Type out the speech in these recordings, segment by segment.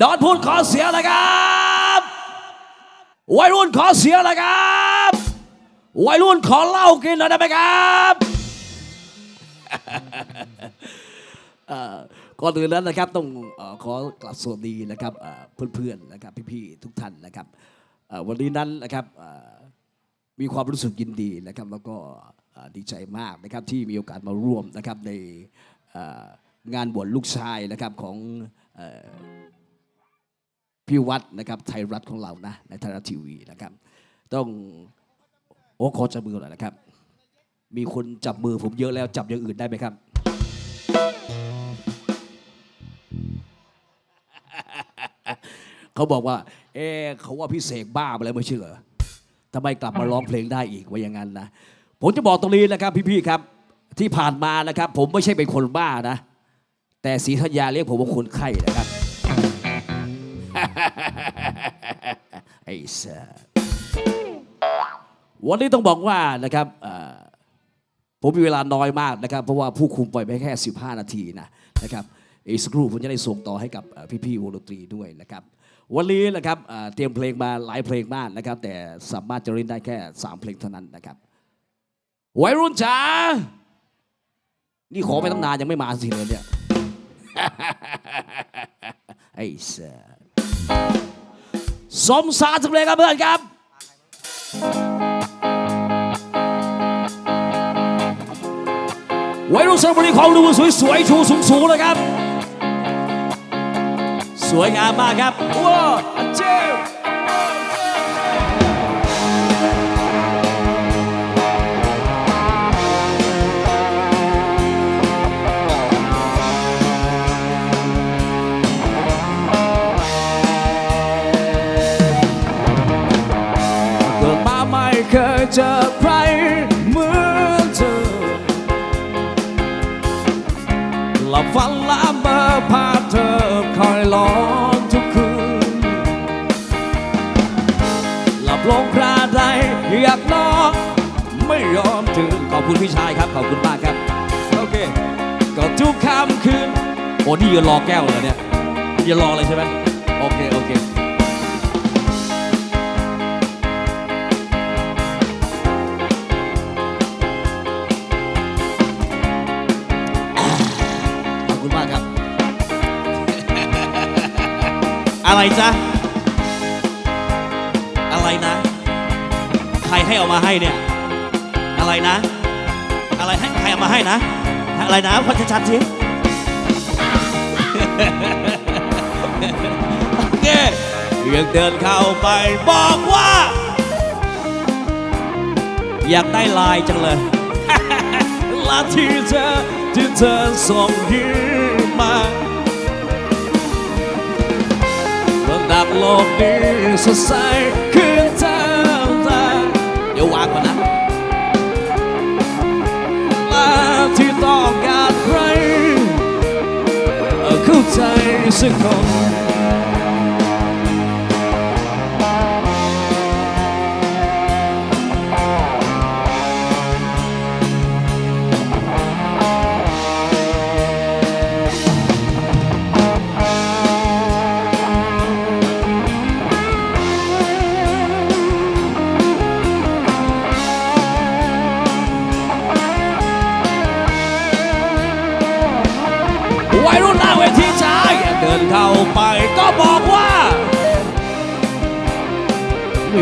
ดอนพูดขอเสียงเลยครับวัยรุ่นขอเสียงเลยครับวัยรุ่นขอเหล้ากินหน่อยได้ไหมครับก่อนอื่นนั้นนะครับต้องอขอกราบสวัสดีนะครับเพื่อนๆนะครับพี่ๆทุกท่านนะครับวันนี้นั้นนะครับมีความรู้สึกยินดีนะครับ แล้วก็ดีใจมากนะครับที่มีโอกาสมาร่วมนะครับในงานบวชลูกชายนะครับของ พี่วัดนะครับไทยรัฐของเรานะในไทยรัฐทีวีนะครับ ต้องโอ้ขอจับมือหน่อยนะครับ มีคนจับมือผมเยอะแล้วจับอย่างอื่นได้ไหมครับ เขาบอกว่าเอเขาว่าพี่เสกบ้าไปแล้วไม่ใช่เหรอทำไมกลับมาร้องเพลงได้อีกว่าอย่างนั้นนะผมจะบอกตรงนี้นะครับ พี่ๆครับ ที่ผ่านมานะครับ ผมไม่ใช่เป็นคนบ้านะ แต่ศรีธัญญาเรียกผมว่าคนไข้นะครับ ไอ้เสือวันนี้ต้องบอกว่านะครับผมมีเวลาน้อยมากนะครับ เพราะว่าผู้คุมปล่อยไปแค่ 15 นาทีนะนะครับอีกสักครู่ผมจะได้ส่งต่อให้กับพี่ๆวงดนตรีด้วยนะครับ วันนี้นะครับเอ่อเตรียมเพลงมาหลายเพลงมากนะครับ แต่สามารถจะเล่นได้แค่ 3 เพลงเท่านั้นนะครับวัยรุ่นจ๋านี่ขอไปตั้งนานยังไม่มาสิเลยเนี่ยไอ้เสือ สมสารสำเร็จครับเพื่อนครับไว้รุ่นสระบุรีของดูสวยๆชูสูงๆเลยครับ สวยงามมากครับว้าวเจ้ คุณพี่ชายครับ ขอบคุณมากครับ โอเค ก็ทุกค่ำคืนโอ้นี่ยืนรอแก้วเหรอเนี่ยยืนรอเลยใช่ไหมโอเค โอเคขอบคุณมากครับอะไรจ๊ะ อะไรนะ ใครให้เอามาให้เนี่ย อะไรนะ อะไรให้ใครเอามาให้นะ อะไรนะพันชัดๆทีโอเคยังเดินเข้าไปบอกว่า อยากได้ลายจังเลยลาที่เธอที่เธอส่งยิ้มมาเมื่อดับโลกนี้สดใสขึ้นเท่าตาเดี๋ยววางก่อนนะ ออเ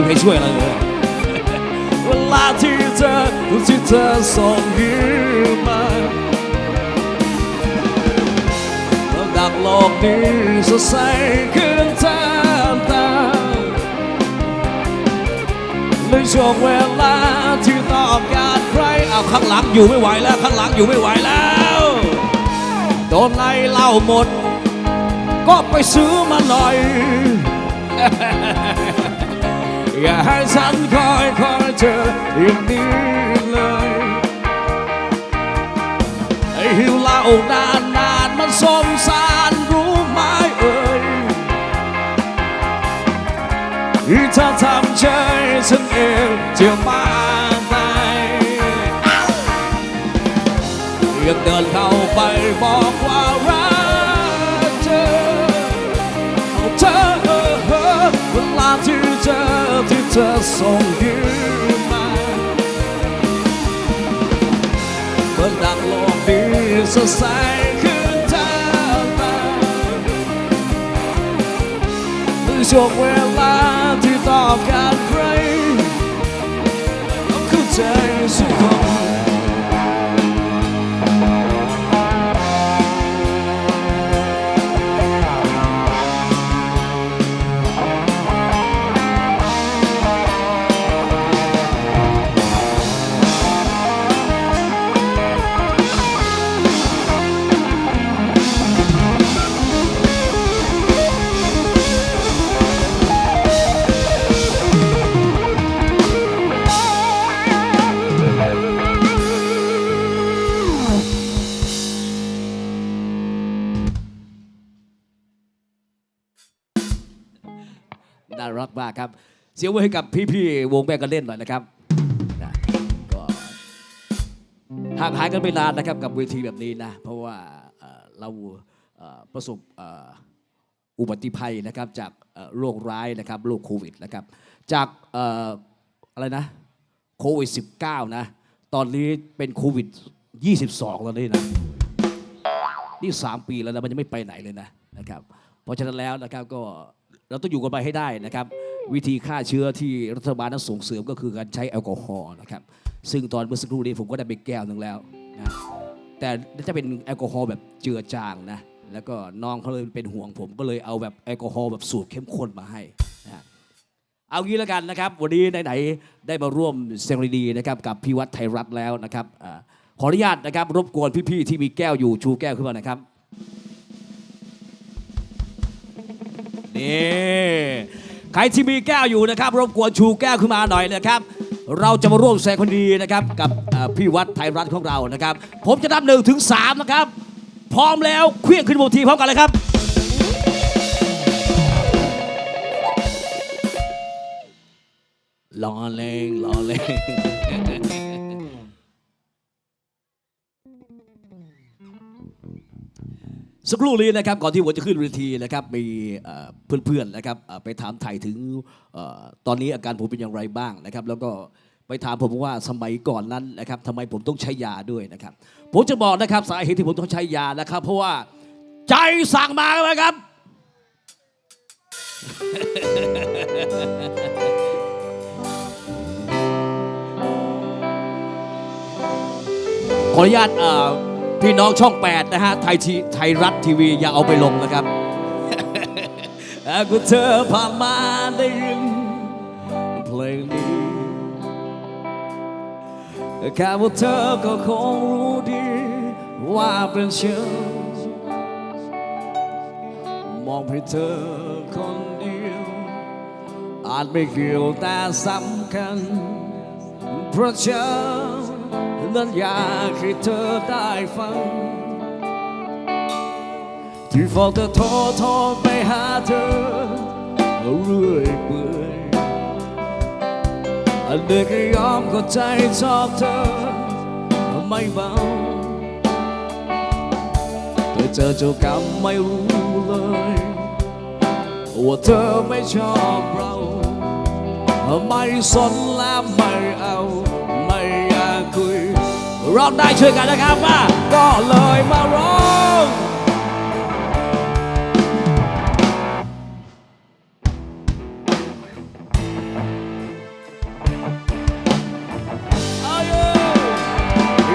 ใครช่วยอะไรเลยเวลาที่เธอที่เธอส่งยิ้มมาดักโลกนี้สดใสขึ้นแทนตาในช่วงเวลาที่ต้องการใครเอาข้างหลังอยู่ไม่ไหวแล้วข้างหลังอยู่ไม่ไหวแล้วโดนไล่เหล้าหมด ก็ไปซื้อมาหน่อย อย่าให้ฉันคอยคอยเธออย่างนี้เลยไอ้หิวเหล่านานนานมันสมสารรู้ไหมเอ่ยที่เธอทำใจฉันเองจะมา เธอส่งยืนมาเมื่อดังโลกดีสดใสขึ้ น่ารักมากครับ เสียงไว้ให้กับพี่ๆวงแบงกันเล่นหน่อยนะครับนะก็ห่างหายกันไปนานนะครับกับเวทีแบบนี้นะ เพราะว่าเอ่อเราเอ่อประสบเอ่ออุบัติภัยนะครับจากเอ่อโรคร้ายนะครับโรคโควิดนะครับ จากเอ่ออะไรนะโควิด -19 นะ ตอนนี้เป็นโควิด 22 แล้วนี่นะ นี่ 3 ปีแล้วนะมันยังไม่ไปไหนเลยนะนะครับ เพราะฉะนั้นแล้วนะครับก็ เราต้องอยู่กันไปให้ได้นะครับ วิธีฆ่าเชื้อที่รัฐบาลนั้นส่งเสริมก็คือการใช้แอลกอฮอล์นะครับ ซึ่งตอนเมื่อสักครู่นี้ผมก็ได้ไปแก้วหนึ่งแล้วนะแต่จะเป็นแอลกอฮอล์แบบเจือจางนะแล้วก็น้องเขาเลยเป็นห่วงผมก็เลยเอาแบบแอลกอฮอล์แบบสูตรเข้มข้นมาให้นะเอางี้แล้วกันนะครับ วันนี้ไหนๆได้มาร่วมเซงรีดีนะครับกับพี่วัดไทยรัฐแล้วนะครับอขออนุญาตนะครับรบกวนพี่ๆที่มีแก้วอยู่ชูแก้วขึ้นมานะครับ นี่ใครที่มีแก้วอยู่นะครับ รบกวนชูแก้วขึ้นมาหน่อยนะครับ เราจะมาร่วมแสดงคนดีนะครับ กับอ่าพี่วัดไทยรัฐของเรานะครับ ผมจะนับหนึ่งถึงสามนะครับ พร้อมแล้วเคลื่อนขึ้นบนทีพร้อมกันเลยครับรอเลงรอเลง สักครู่นี้นะครับก่อนที่ผมจะขึ้นเวทีนะครับมีเพื่อนๆนะครับไปถามไถ่ถึงตอนนี้อาการผมเป็นอย่างไรบ้างนะครับ แล้วก็ไปถามผมว่าสมัยก่อนนั้นนะครับทำไมผมต้องใช้ยาด้วยนะครับ ผมจะบอกนะครับสาเหตุที่ผมต้องใช้ยานะครับ เพราะว่าใจสั่งมาแล้วครับ ขออนุญาตเอ่อ พี่น้องช่อง 8 นะฮะ ไทยทีไทยรัฐทีวีอย่าเอาไปลงนะครับหากว่าเธอผ่านมาได้ยินเพลงนี้แค่ว่าเธอก็คงรู้ดีว่าเป็นฉันมองให้เธอคนเดียว อาจไม่เกี่ยวแต่สำคัญเพราะฉัน นั้นอยากให้เธอได้ฟัง ที่ฟอกเธอโทรโทรไปหาเธอเรื่อยเปื่อยอันเด็กก็ยอมก็ใจชอบเธอไม่เบาแต่เจอเจ้ากรรมไม่รู้เลยว่าเธอไม่ชอบเรา ไม่สนและไม่เอา ร้องได้ช่วยกันนะครับว่าก็เลยมาร้อง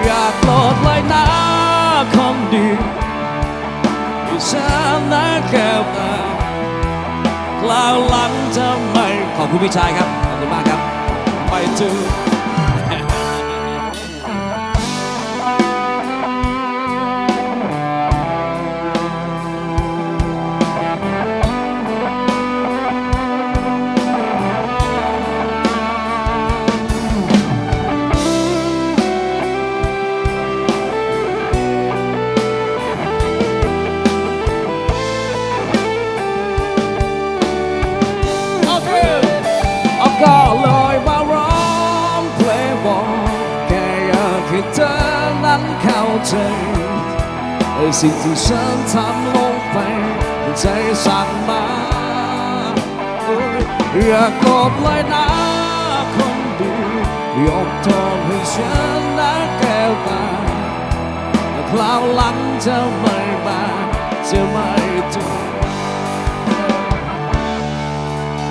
อยากโปรดเลยนะคนดีที่ฉันนั้นแค่ตาคราวหลังจะไม่ขอบคุณพี่ชายครับ ขอบคุณมากครับ ไปเจ ใจไอ้สิ่งที่ฉันทำลงไปใจสั่งมาเอ้ยอยากลบเลยนะคนดียกโทษให้ฉันนะแก้วตาแต่คราวหลังจะไม่มาจะไม่ถูก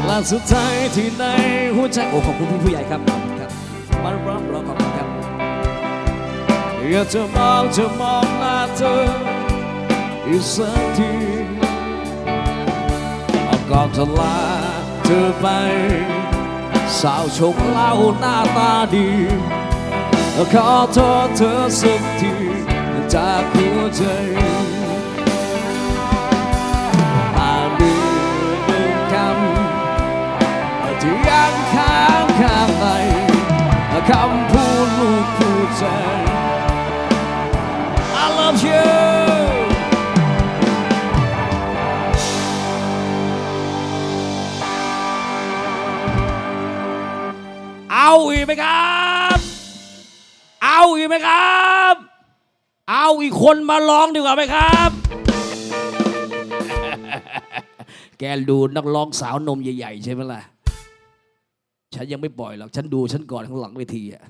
และสุดท้ายที่ในหัวใจโอ้ขอบคุณพี่ผู้ใหญ่ครับขอบคุณครับมารับรองขอบคุณครับ อยากจะมองจะมองหน้าเธออีกสักทีเอาก่อนจะลาเธอไป สาวชมเล่าหน้าตาดีขอโทษเธอสักทีจากหัวใจอาลืมหนึ่งคำที่ยังค้างข้างในคำพูดลูกผู้ใจ you เอาอีกไหมครับ เอาอีกไหมครับ เอาอีกคนมาร้องดีกว่าไหมครับ แกดูนักร้องสาวนมใหญ่ๆ ใช่ไหมล่ะ ฉันยังไม่ปล่อยหรอก ฉันดูฉันก่อนข้างหลังเวทีอะ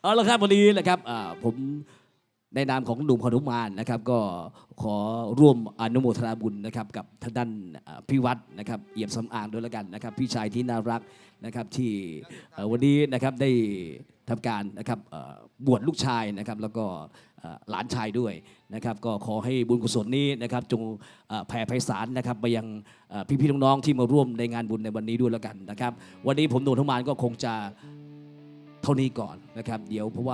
เอาละครับวันนี้นะครับผม ในนามของหนุ่มขนุมานนะครับก็ขอร่วมอนุโมทนาบุญนะครับกับทางด้านพี่วัดนะครับเอี่ยมสำอางด้วยแล้วกันนะครับ พี่ชายที่น่ารักนะครับที่วันนี้นะครับได้ทำการนะครับบวชลูกชายนะครับแล้วก็หลานชายด้วยนะครับก็ขอให้บุญกุศลนี้นะครับจงแผ่ไพศาลนะครับไปยังเอ่พี่ๆน้องๆที่มาร่วมในงานบุญในวันนี้ด้วยแล้วกันนะครับ วันนี้ผมหนุ่มขนุมานก็คงจะเท่านี้ก่อนนะครับ เดี๋ยวเพราะว่า